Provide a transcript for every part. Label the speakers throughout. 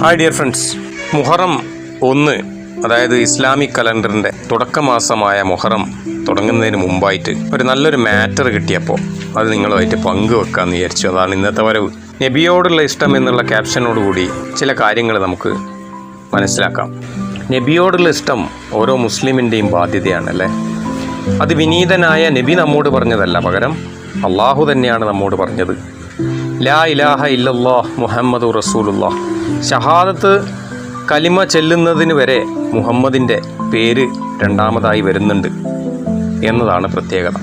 Speaker 1: Hi dear friends Muharram ഒന്ന് അതായത് Islamic കലണ്ടറിന്റെ തുടക്കമാസമായ Muharram തുടങ്ങുന്നതിന് മുമ്പായിട്ട് ഒരു നല്ലൊരു മാറ്റർ കിട്ടിയപ്പോൾ അത് നിങ്ങളുമായിട്ട് പങ്കുവെക്കാമെന്ന് വിചാരിച്ചു. അതാണ് ഇന്നത്തെ വരവ്. നബിയോടുള്ള ഇഷ്ടം എന്നുള്ള ക്യാപ്ഷനോടുകൂടി ചില കാര്യങ്ങൾ നമുക്ക് മനസ്സിലാക്കാം. നബിയോടുള്ള ഇഷ്ടം ഓരോ മുസ്ലിമിന്റെയും ബാധ്യതയാണല്ലേ അത് വിനീതനായ നബി നമ്മോട് പറഞ്ഞതല്ല പകരം. അള്ളാഹു തന്നെയാണ് നമ്മോട് പറഞ്ഞത്. ലാ ഇലാഹ ഇല്ലല്ലാഹ് മുഹമ്മദ് റസൂലുള്ള ഷഹാദത്ത് കലിമ ചെല്ലുന്നതിന് വരെ മുഹമ്മദിന്റെ പേര് രണ്ടാമതായി വരുന്നുണ്ട് എന്നതാണ് പ്രത്യേകത.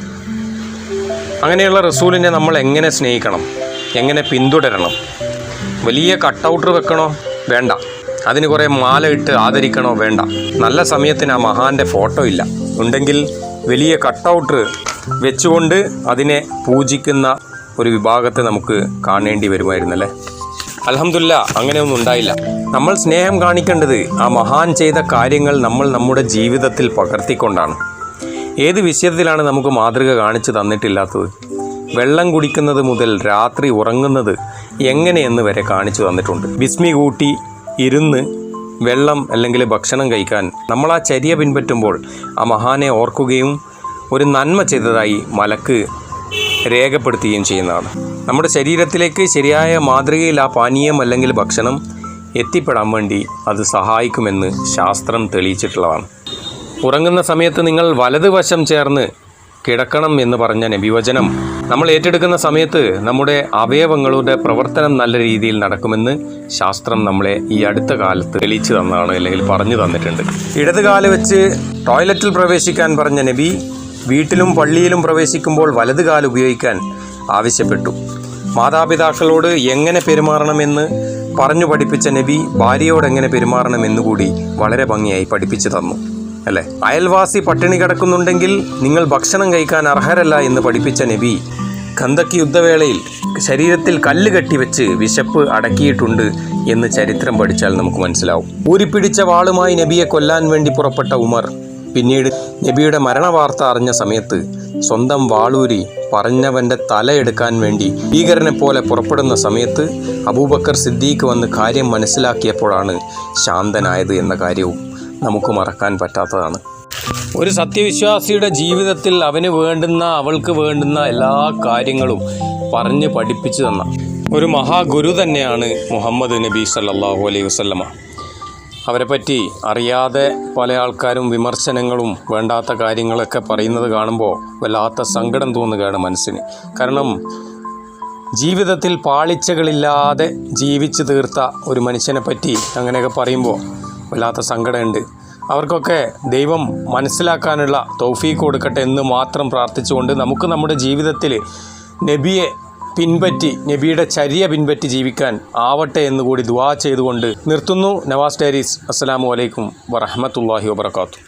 Speaker 1: അങ്ങനെയുള്ള റസൂലിനെ നമ്മൾ എങ്ങനെ സ്നേഹിക്കണം? എങ്ങനെ പിന്തുടരണം? വലിയ കട്ടൗട്ടർ വെക്കണോ? വേണ്ട. അതിന് കുറേ മാല ഇട്ട് ആദരിക്കണോ? വേണ്ട. നല്ല സമയത്തിന് ആ മഹാന്റെ ഫോട്ടോ ഇല്ല. ഉണ്ടെങ്കിൽ വലിയ കട്ടൗട്ടർ വെച്ചുകൊണ്ട് അതിനെ പൂജിക്കുന്ന ഒരു വിഭാഗത്തെ നമുക്ക് കാണേണ്ടി വരുമായിരുന്നല്ലേ? അലഹമില്ല അങ്ങനെയൊന്നും ഉണ്ടായില്ല. നമ്മൾ സ്നേഹം കാണിക്കേണ്ടത് ആ മഹാൻ ചെയ്ത കാര്യങ്ങൾ നമ്മൾ നമ്മുടെ ജീവിതത്തിൽ പകർത്തിക്കൊണ്ടാണ്. ഏത് വിഷയത്തിലാണ് നമുക്ക് മാതൃക കാണിച്ചു തന്നിട്ടില്ലാത്തത്? വെള്ളം കുടിക്കുന്നത് മുതൽ രാത്രി ഉറങ്ങുന്നത് എങ്ങനെയെന്ന് വരെ കാണിച്ചു തന്നിട്ടുണ്ട്. വിസ്മി കൂട്ടി ഇരുന്ന് വെള്ളം അല്ലെങ്കിൽ ഭക്ഷണം കഴിക്കാൻ നമ്മൾ ആ ചര്യ പിൻപറ്റുമ്പോൾ ആ മഹാനെ ഓർക്കുകയും ഒരു നന്മ ചെയ്തതായി മലക്ക് രേഖപ്പെടുത്തുകയും ചെയ്യുന്നതാണ്. നമ്മുടെ ശരീരത്തിലേക്ക് ശരിയായ മാതൃകയിൽ ആ പാനീയം അല്ലെങ്കിൽ ഭക്ഷണം എത്തിപ്പെടാൻ വേണ്ടി അത് സഹായിക്കുമെന്ന് ശാസ്ത്രം തെളിയിച്ചിട്ടുള്ളതാണ്. ഉറങ്ങുന്ന സമയത്ത് നിങ്ങൾ വലതുവശം ചേർന്ന് കിടക്കണം എന്ന് പറഞ്ഞ നബിവചനം നമ്മൾ ഏറ്റെടുക്കുന്ന സമയത്ത് നമ്മുടെ അവയവങ്ങളുടെ പ്രവർത്തനം നല്ല രീതിയിൽ നടക്കുമെന്ന് ശാസ്ത്രം നമ്മളെ ഈ അടുത്ത കാലത്ത് തെളിയിച്ചു തന്നതാണ് അല്ലെങ്കിൽ പറഞ്ഞു തന്നിട്ടുണ്ട്. ഇടതുകാലം വെച്ച് ടോയ്ലറ്റിൽ പ്രവേശിക്കാൻ പറഞ്ഞ നബി വീട്ടിലും പള്ളിയിലും പ്രവേശിക്കുമ്പോൾ വലത് കാൽ ഉപയോഗിക്കാൻ ആവശ്യപ്പെട്ടു. മാതാപിതാക്കളോട് എങ്ങനെ പെരുമാറണമെന്ന് പറഞ്ഞു പഠിപ്പിച്ച നബി ഭാര്യയോട് എങ്ങനെ പെരുമാറണമെന്ന് കൂടി വളരെ ഭംഗിയായി പഠിപ്പിച്ചു തന്നു. അല്ലേ? അയൽവാസി പട്ടിണി കിടക്കുന്നുണ്ടെങ്കിൽ നിങ്ങൾ ഭക്ഷണം കഴിക്കാൻ അർഹരല്ല എന്ന് പഠിപ്പിച്ച നബി ഖന്തക്ക് യുദ്ധവേളയിൽ ശരീരത്തിൽ കല്ല് കെട്ടിവെച്ച് വിശപ്പ് അടക്കിയിട്ടുണ്ട് എന്ന് ചരിത്രം പഠിച്ചാൽ നമുക്ക് മനസ്സിലാവും. ഊരിപ്പിടിച്ച വാളുമായി നബിയെ കൊല്ലാൻ വേണ്ടി പുറപ്പെട്ട ഉമർ പിന്നീട് നബിയുടെ മരണവാർത്ത അറിഞ്ഞ സമയത്ത് സ്വന്തം വാളൂരി പറഞ്ഞവന്റെ തലയെടുക്കാൻ വേണ്ടി ഭീകരനെ പോലെ പുറപ്പെടുന്ന സമയത്ത് അബൂബക്കർ സിദ്ദീഖ് വന്ന് കാര്യം മനസ്സിലാക്കിയപ്പോഴാണ് ശാന്തനായത് എന്ന കാര്യവും നമുക്ക് മറക്കാൻ പറ്റാത്തതാണ്. ഒരു സത്യവിശ്വാസിയുടെ ജീവിതത്തിൽ അവന് വേണ്ടുന്ന അവൾക്ക് വേണ്ടുന്ന എല്ലാ കാര്യങ്ങളും പറഞ്ഞ് പഠിപ്പിച്ചു തന്ന ഒരു മഹാഗുരു തന്നെയാണ് മുഹമ്മദ് നബി സല്ലാഹു അലൈഹി വസല്ലമ. അവരെ പറ്റി അറിയാതെ പല ആൾക്കാരും വിമർശനങ്ങളും വേണ്ടാത്ത കാര്യങ്ങളൊക്കെ പറയുന്നത് കാണുമ്പോൾ വല്ലാത്ത സങ്കടം തോന്നുകയാണ് മനസ്സിന്. കാരണം ജീവിതത്തിൽ പാളിച്ചകളില്ലാതെ ജീവിച്ചു തീർത്ത ഒരു മനുഷ്യനെ പറ്റി അങ്ങനെയൊക്കെ പറയുമ്പോൾ വല്ലാത്ത സങ്കടമുണ്ട്. അവർക്കൊക്കെ ദൈവം മനസ്സിലാക്കാനുള്ള തൗഫീക്ക് കൊടുക്കട്ടെ എന്ന് മാത്രം പ്രാർത്ഥിച്ചുകൊണ്ട് നമുക്ക് നമ്മുടെ ജീവിതത്തിൽ നബിയെ പിൻപറ്റി നബിയുടെ ചര്യ പിൻപറ്റി ജീവിക്കാൻ ആവട്ടെ എന്നുകൂടി ദുവാ ചെയ്തുകൊണ്ട് നിർത്തുന്നു നവാസ് ഡാരീസ് അസ്സലാമു അലൈക്കും വറഹമത്തല്ലാഹി വബർക്കാത്തു